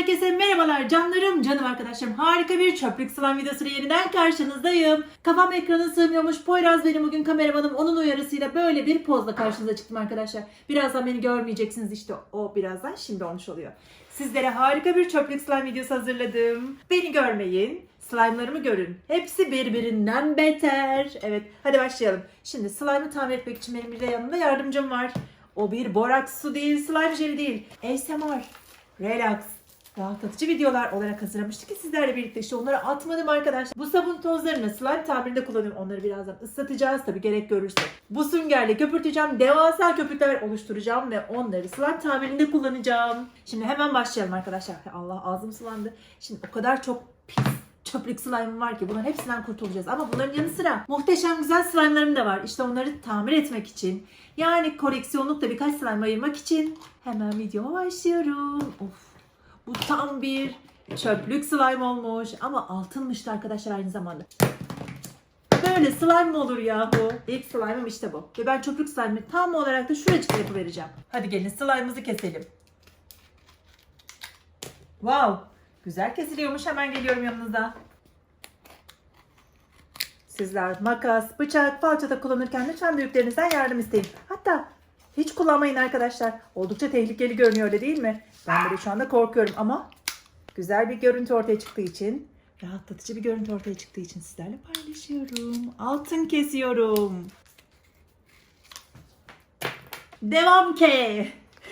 herkese merhabalar canlarım, canım arkadaşlarım. Harika bir çöplük slime videosuyla yeniden karşınızdayım. Kafam ekrana sığmıyormuş. Poyraz benim bugün kameramanım. Onun uyarısıyla böyle bir pozla karşınıza çıktım arkadaşlar. Birazdan beni görmeyeceksiniz işte o birazdan şimdi olmuş oluyor. Sizlere harika bir çöplük slime videosu hazırladım. Beni görmeyin. Slime'larımı görün. Hepsi birbirinden beter. Evet hadi başlayalım. Şimdi slime'ı tamir etmek için benim bir de yanımda yardımcım var. O bir boraks su değil, slime jeli değil. ASMR, relax, rahatlatıcı videolar olarak hazırlamıştık ki sizlerle birlikte işte onları atmadım arkadaşlar. Bu sabun tozlarını slime tamirinde kullanıyorum. Onları birazdan ıslatacağız tabii gerek görürse. Bu süngerle köpürteceğim. Devasa köpükler oluşturacağım ve onları slime tamirinde kullanacağım. Şimdi hemen başlayalım arkadaşlar. Allah ağzım sulandı. Şimdi o kadar çok pis çöplük slime'ım var ki bunların hepsinden kurtulacağız. Ama bunların yanı sıra muhteşem güzel slime'larım da var. İşte onları tamir etmek için yani koleksiyonlukta birkaç slime ayırmak için hemen videoma başlıyorum. Of bu tam bir çöplük slime olmuş ama altınmıştı arkadaşlar aynı zamanda. Böyle slime mi olur yahu? İlk slime'ım işte bu. Ve ben çöplük slime'ı tam olarak da şuracıkta yapıvereceğim. Hadi gelin slime'ımızı keselim. Wow. Güzel kesiliyormuş. Hemen geliyorum yanınıza. Sizler makas, bıçak, falçata kullanırken lütfen büyüklerinizden yardım isteyin. Hatta hiç kullanmayın arkadaşlar. Oldukça tehlikeli görünüyor öyle değil mi? Ben böyle şu anda korkuyorum ama güzel bir görüntü ortaya çıktığı için, rahatlatıcı bir görüntü ortaya çıktığı için sizlerle paylaşıyorum. Altın kesiyorum. Devam ke.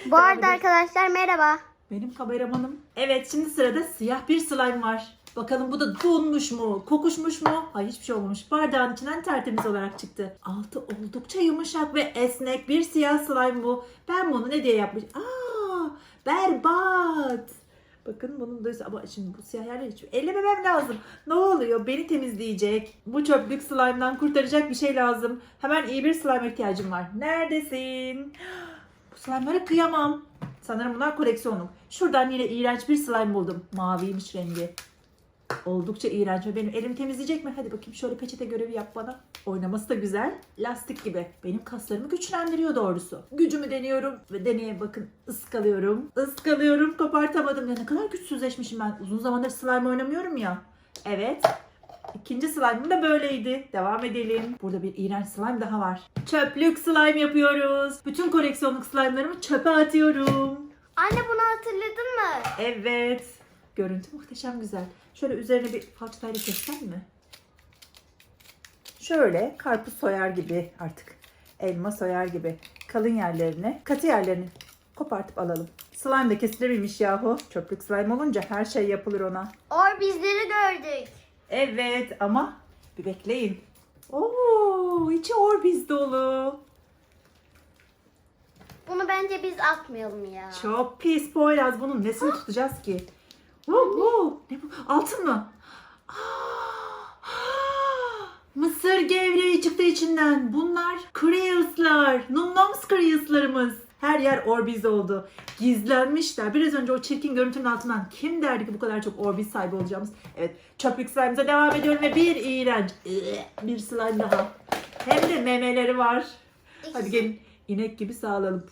Bu arada arkadaşlar merhaba. Benim kameramanım. Evet şimdi sırada siyah bir slime var. Bakalım bu da donmuş mu? Kokuşmuş mu? Hayır hiçbir şey olmamış. Bardağın içinden tertemiz olarak çıktı. Altı oldukça yumuşak ve esnek bir siyah slime bu. Ben bunu ne diye yapmış? Aa, berbat. Bakın bunun da ama şimdi bu siyah yerleri hiç ellememem lazım. Ne oluyor? Beni temizleyecek. Bu çöplük slime'dan kurtaracak bir şey lazım. Hemen iyi bir slime ihtiyacım var. Neredesin? Bu slime'lara kıyamam. Sanırım bunlar koleksiyonluk. Şuradan yine iğrenç bir slime buldum. Maviymiş rengi. Oldukça iğrenç. Ve Benim elim temizleyecek mi? Hadi bakayım şöyle peçete görevi yap bana. Oynaması da güzel. Lastik gibi. Benim kaslarımı güçlendiriyor doğrusu. Gücümü deniyorum ve deneye bakın ıskalıyorum. Iskalıyorum. Kopartamadım. Ya ne kadar güçsüzleşmişim ben. Uzun zamandır slime oynamıyorum ya. Evet. İkinci slime'ım da böyleydi. Devam edelim. Burada bir iğrenç slime daha var. Çöplük slime yapıyoruz. Bütün koleksiyonluk slime'larımı çöpe atıyorum. Anne bunu hatırladın mı? Evet. Görüntü muhteşem güzel. Şöyle üzerine bir falçatayla kessem mi? Şöyle karpuz soyar gibi artık. Elma soyar gibi. Kalın yerlerini, katı yerlerini kopartıp alalım. Slime de kesilebilmiş yahu. Çöplük slime olunca her şey yapılır ona. Or bizleri gördük. Evet ama bir bekleyin. Oo, içi orbiz dolu. Bunu bence biz atmayalım ya. Çok pis Poyraz. Bunun nesini tutacağız ki? Woo, woo. Ne bu? Altın mı? Mısır gevreği çıktı içinden. Bunlar Creus'lar. Numnoms Creus'larımız. Her yer Orbiz oldu. Gizlenmişler. Biraz önce o çirkin görüntünün altından kim derdi ki bu kadar çok Orbiz sahibi olacağımız? Evet. Çöplük slime'ıza devam ediyorum ve bir iğrenç ıı, bir slime daha. Hem de memeleri var. Hadi gelin inek gibi sağlayalım.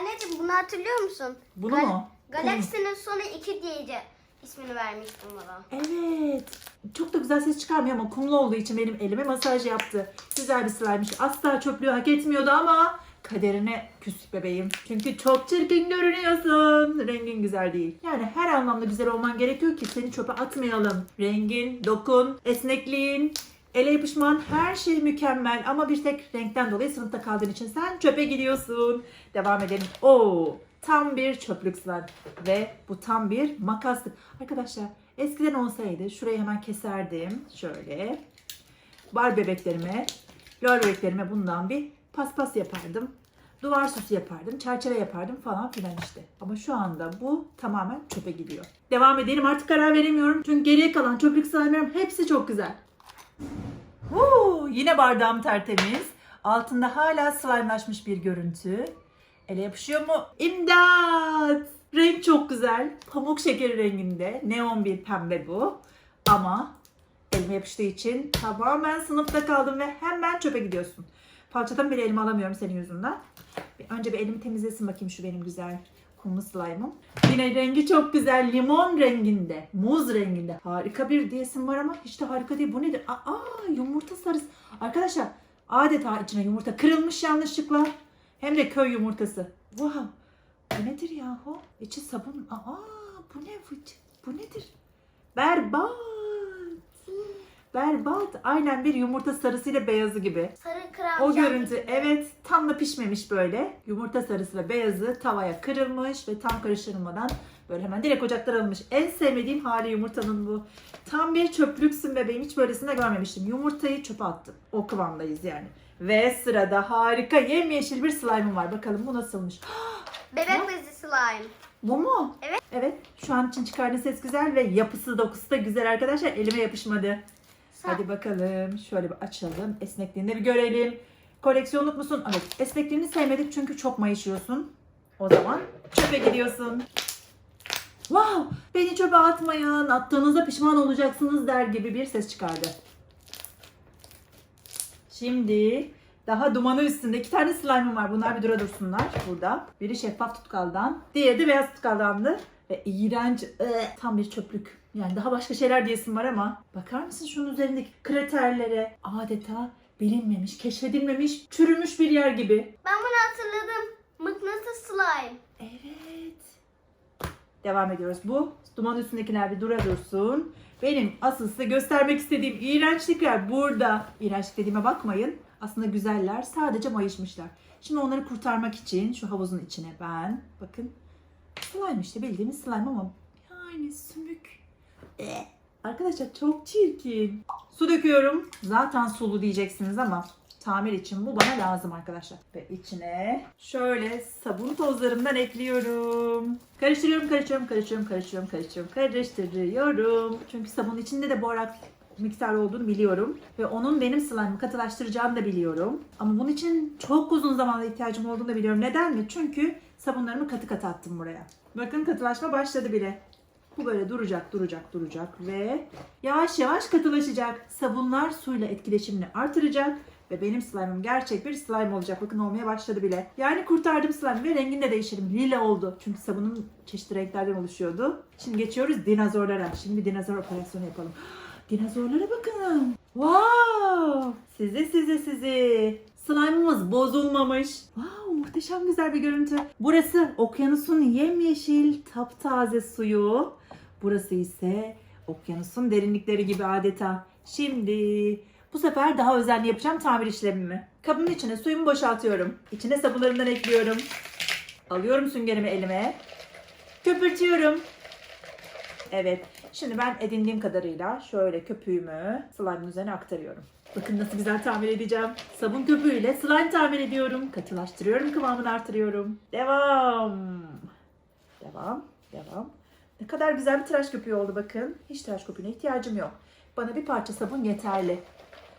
Anneciğim bunu hatırlıyor musun? Bunu Gal- mu? Galaksinin sonu 2 diyece ismini vermiştim bana. Evet. Çok da güzel ses çıkarmıyor ama kumlu olduğu için benim elime masaj yaptı. Güzel bir slime'miş. Asla çöplüğü hak etmiyordu ama kaderine küs bebeğim. Çünkü çok çirkin görünüyorsun. Rengin güzel değil. Yani her anlamda güzel olman gerekiyor ki seni çöpe atmayalım. Rengin, dokun, esnekliğin, ele yapışman her şey mükemmel. Ama bir tek renkten dolayı sınıfta kaldığın için sen çöpe gidiyorsun. Devam edelim. Oo, tam bir çöplük slime. Ve bu tam bir makaslık. Arkadaşlar eskiden olsaydı şurayı hemen keserdim. Şöyle. Bar bebeklerime, lol bebeklerime bundan bir paspas yapardım. Duvar süsü yapardım, çerçeve yapardım falan filan işte. Ama şu anda bu tamamen çöpe gidiyor. Devam edelim artık karar veremiyorum. Çünkü geriye kalan çöplük slime'lerim hepsi çok güzel. Woo, yine bardağım tertemiz. Altında hala slime'laşmış bir görüntü. Ele yapışıyor mu? İmdat! Renk çok güzel. Pamuk şekeri renginde. Neon bir pembe bu. Ama elime yapıştığı için tamamen sınıfta kaldım ve hemen çöpe gidiyorsun. Falçadan bile elime alamıyorum senin yüzünden. Önce bir elimi temizlesin bakayım şu benim güzel kumlu slime'ım. Yine rengi çok güzel. Limon renginde. Muz renginde. Harika bir diyesim var ama hiç de harika değil. Bu nedir? Aa yumurta sarısı. Arkadaşlar adeta içine yumurta kırılmış yanlışlıkla. Hem de köy yumurtası. Wow. Bu nedir yahu? İçi sabun. Aa bu ne? Bu, nedir? Berbat. Berbat. Aynen bir yumurta sarısıyla beyazı gibi. Sarı. O görüntü evet tam da pişmemiş böyle. Yumurta sarısı ve beyazı tavaya kırılmış ve tam karıştırılmadan böyle hemen direkt ocaktan alınmış. En sevmediğim hali yumurtanın bu. Tam bir çöplüksün bebeğim hiç böylesine görmemiştim. Yumurtayı çöpe attım. O kıvamdayız yani. Ve sırada harika yemyeşil bir slime'ım var. Bakalım bu nasılmış. Bebek bezi slime. Bu mu? Evet. Evet. Şu an için çıkardığı ses güzel ve yapısı dokusu da güzel arkadaşlar. Elime yapışmadı. Hadi bakalım. Şöyle bir açalım. Esnekliğini bir görelim. Koleksiyonluk musun? Evet. Esnekliğini sevmedik çünkü çok mayışıyorsun. O zaman çöpe gidiyorsun. Wow! Beni çöpe atmayın. Attığınızda pişman olacaksınız der gibi bir ses çıkardı. Şimdi daha dumanı üstünde iki tane slime'ım var. Bunlar bir dura dursunlar burada. Biri şeffaf tutkaldan, diğeri de beyaz tutkaldandı. Ve iğrenç, ıı, tam bir çöplük. Yani daha başka şeyler diyesim var ama bakar mısın şunun üzerindeki kraterlere? Adeta bilinmemiş, keşfedilmemiş, çürümüş bir yer gibi. Ben bunu hatırladım. Mıknatıs slime. Evet. Devam ediyoruz. Bu duman üstündekiler bir dura dursun. Benim asıl size göstermek istediğim iğrençlikler burada. İğrençlik dediğime bakmayın. Aslında güzeller. Sadece mayışmışlar. Şimdi onları kurtarmak için şu havuzun içine ben bakın slime işte bildiğimiz slime ama yani sümük. Arkadaşlar çok çirkin. Su döküyorum. Zaten sulu diyeceksiniz ama tamir için bu bana lazım arkadaşlar. Ve içine şöyle sabun tozlarımdan ekliyorum. Karıştırıyorum, karıştırıyorum, karıştırıyorum, karıştırıyorum, karıştırıyorum, karıştırıyorum. Çünkü sabunun içinde de boraks miktar olduğunu biliyorum. Ve onun benim slime'ımı katılaştıracağını da biliyorum. Ama bunun için çok uzun zamanda ihtiyacım olduğunu da biliyorum. Neden mi? Çünkü sabunlarımı katı katı attım buraya. Bakın katılaşma başladı bile. Bu böyle duracak, duracak, duracak ve yavaş yavaş katılaşacak. Sabunlar suyla etkileşimini artıracak ve benim slime'ım gerçek bir slime olacak. Bakın olmaya başladı bile. Yani kurtardım slime ve rengini de değiştirdim. Lila oldu. Çünkü sabunum çeşitli renklerden oluşuyordu. Şimdi geçiyoruz dinozorlara. Şimdi dinozor operasyonu yapalım. Dinozorlara bakın. Wow! Sizi sizi sizi. Slime'ımız bozulmamış. Wow, muhteşem güzel bir görüntü. Burası okyanusun yemyeşil taptaze suyu. Burası ise okyanusun derinlikleri gibi adeta. Şimdi bu sefer daha özenli yapacağım tamir işlemimi. Kabımın içine suyumu boşaltıyorum. İçine sabunlarımdan ekliyorum. Alıyorum süngerimi elime. Köpürtüyorum. Evet. Şimdi ben edindiğim kadarıyla şöyle köpüğümü slime'ın üzerine aktarıyorum. Bakın nasıl güzel tamir edeceğim. Sabun köpüğüyle slime tamir ediyorum. Katılaştırıyorum, kıvamını artırıyorum. Devam. Devam. Devam. Ne kadar güzel bir tıraş köpüğü oldu bakın. Hiç tıraş köpüğüne ihtiyacım yok. Bana bir parça sabun yeterli.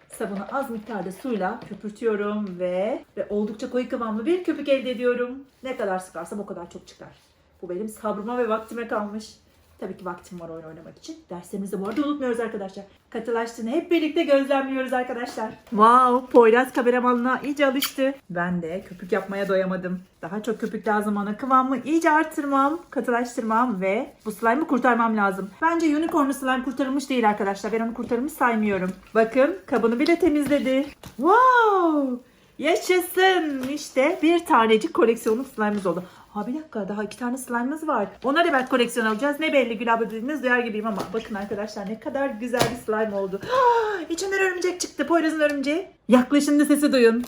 Sabunu az miktarda suyla köpürtüyorum ve ve oldukça koyu kıvamlı bir köpük elde ediyorum. Ne kadar sıkarsam o kadar çok çıkar. Bu benim sabrıma ve vaktime kalmış. Tabii ki vaktim var oyun oynamak için. Derslerimizi de bu arada unutmuyoruz arkadaşlar. Katılaştığını hep birlikte gözlemliyoruz arkadaşlar. Wow, Poyraz kameramanına iyice alıştı. Ben de köpük yapmaya doyamadım. Daha çok köpük lazım ona. Kıvamı iyice arttırmam, katılaştırmam ve bu slime'ı kurtarmam lazım. Bence unicornlu slime kurtarılmış değil arkadaşlar. Ben onu kurtarılmış saymıyorum. Bakın kabını bile temizledi. Wow! Yaşasın! İşte bir tanecik koleksiyonluk slime'ımız oldu. Ha bir dakika daha iki tane slime'ımız var. Onları da koleksiyon alacağız. Ne belli Gül abla dediğiniz duyar gibiyim ama bakın arkadaşlar ne kadar güzel bir slime oldu. Ah, İçinden örümcek çıktı. Poyraz'ın örümceği. Yaklaşın da sesi duyun.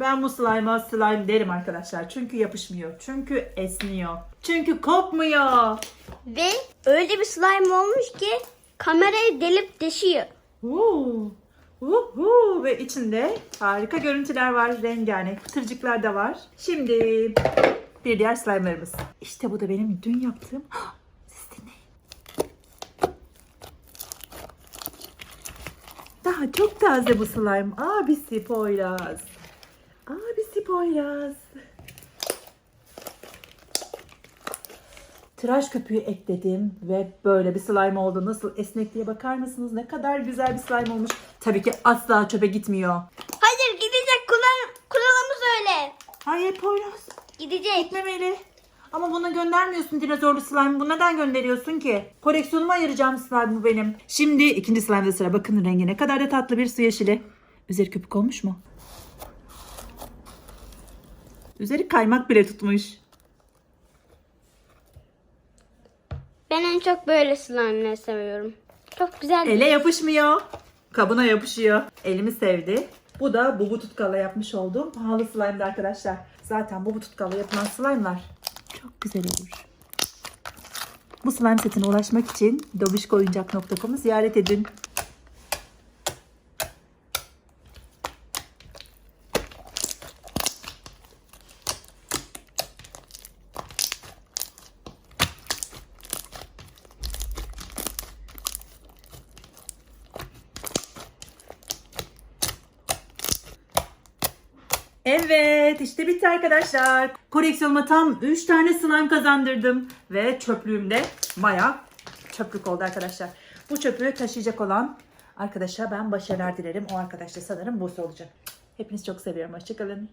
Ben bu slime'a slime derim arkadaşlar. Çünkü yapışmıyor. Çünkü esniyor. Çünkü kopmuyor. Ve öyle bir slime olmuş ki kamerayı delip deşiyor. Uuu. Uhu. Ve içinde harika görüntüler var. Rengarenk pıtırcıklar da var. Şimdi bir diğer slime'larımız. İşte bu da benim dün yaptığım. Siz dinleyin. Daha çok taze bu slime. Abisi Poyraz. Abisi Poyraz. Tıraş köpüğü ekledim ve böyle bir slime oldu. Nasıl esnekliğe bakar mısınız? Ne kadar güzel bir slime olmuş. Tabii ki asla çöpe gitmiyor. Hayır gidecek kural, kuralımız öyle. Hayır Poyraz. Gidecek. Gitmemeli. Ama buna göndermiyorsun dinozorlu slime. Bu neden gönderiyorsun ki? Koleksiyonuma ayıracağım slime bu benim. Şimdi ikinci slime'da sıra. Bakın rengi ne kadar da tatlı bir su yeşili. Üzeri köpük olmuş mu? Üzeri kaymak bile tutmuş. Ben en çok böyle slime'leri seviyorum. Çok güzel. Ele yapışmıyor. Kabına yapışıyor. Elimi sevdi. Bu da bubu tutkalla yapmış olduğum pahalı slime'dı arkadaşlar. Zaten bubu tutkalla yapılan slime'lar çok güzel olur. Bu slime setine ulaşmak için dobişkoyuncak.com'u ziyaret edin. Evet işte bitti arkadaşlar. Koleksiyonuma tam 3 tane slime kazandırdım. Ve çöplüğümde baya çöplük oldu arkadaşlar. Bu çöplüğü taşıyacak olan arkadaşa ben başarılar dilerim. O arkadaş da sanırım Buse olacak. Hepinizi çok seviyorum. Hoşçakalın.